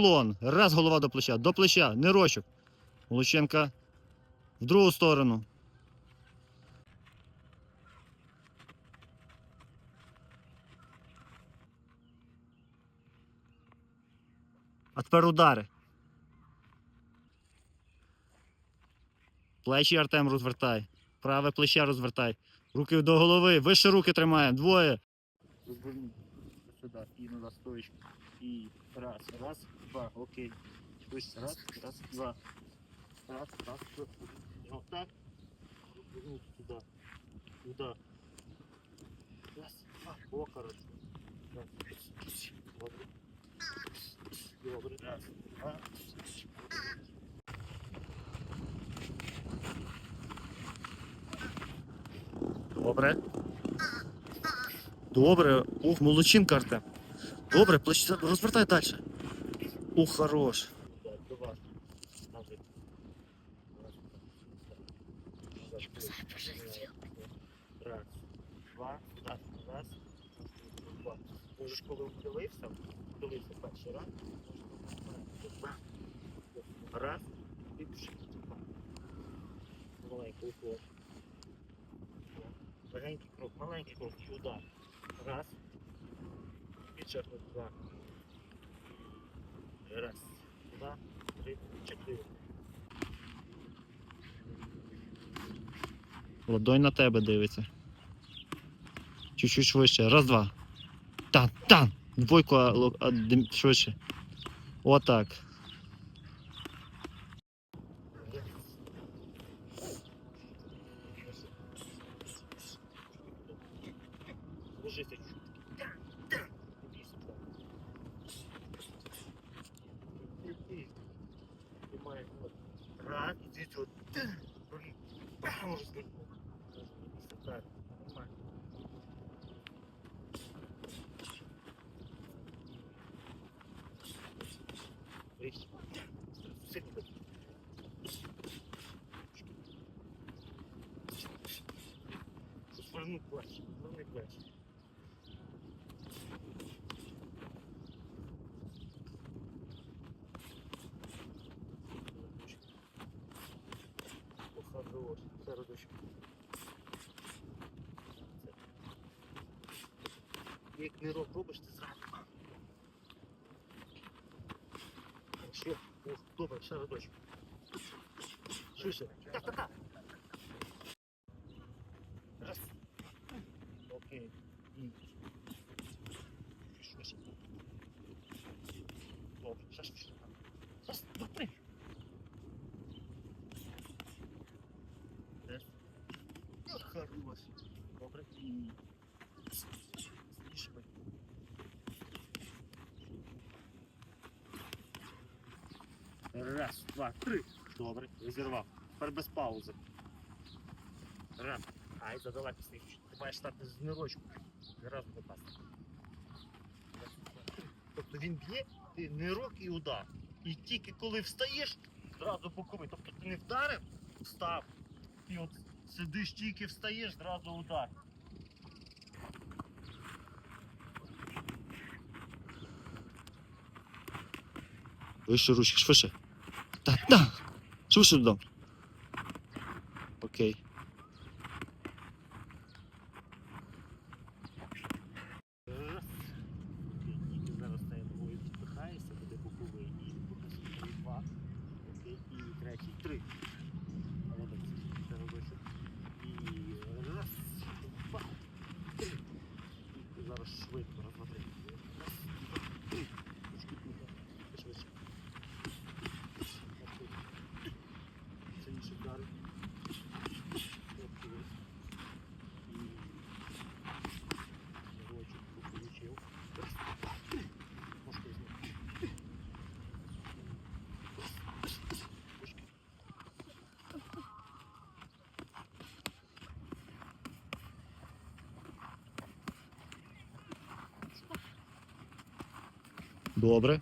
Лон. Раз голова до плеча. До плеча. Нирочок. Лученка в другу сторону. А тепер удари. Плечі Артем розвертай. Праве плече розвертай. Руки до голови. Вище руки тримаємо. Двоє. Розверніть сюди. І на стоечку. І раз, раз, два. Окей. Ось раз, раз, два. Раз, раз, два. Вот так. Розверніть сюди. Сюди. Раз, два. О, коротше. Раз. Добре. Добре. Раз, два. Добре. Добре. Ух, молодчинка, Артем. Добре, плече розвертай далі. Ух, хорош. Раз, два, раз, раз, два. Можеш, коли вдивився, вдивився перший раз, раз, і пішов. Маленький уклон. Легенький крок, маленький крок і удар. Раз. І ще два. Раз, два, три, чотири. Ладонь на тебе дивиться. Чуть-чуть швидше. Раз, два. Та, та! Двойку а, а, швидше. Отак. Ложися чуть. Раз, иди сюда. Блин. Так, нормально. Видишь? Сыпь. Свернув плащ, свернув плащ. Це. Як не роб робиш, ти зразу. Що? Ох, добре, ще родочок. Швидше. Та-та-та. Раз. Окей. І. Швидше. Добре, ще швидше. Раз, два, три. Раз. Хорош. Добре. І. Раз, два, три. Добре, розірвав. Тепер без паузи. Раз. Ай, задалеко стоїш. Ти маєш стати з нирочку. Зразу попасти. Два, три. Тобто він б'є, ти нирок і удар. І тільки коли встаєш, зразу боковий. Тобто ти не вдарив, встав. І от сидиш, тільки встаєш, зразу удар. Вище ручки, швидше. Та, та. Швидше додому. Окей. Раз. Тільки зараз стає ногою відпихаєшся, буде боковий і покажи два. Окей. І третій, три. Молодець. Це робиш. І раз, два, три. І зараз швидко, раз, два, три. Раз, два, три. Ручки туди. Швидше. Сильніше вдари. Окей. І Рочок получив. Ножкою знову. Ручки. Добре.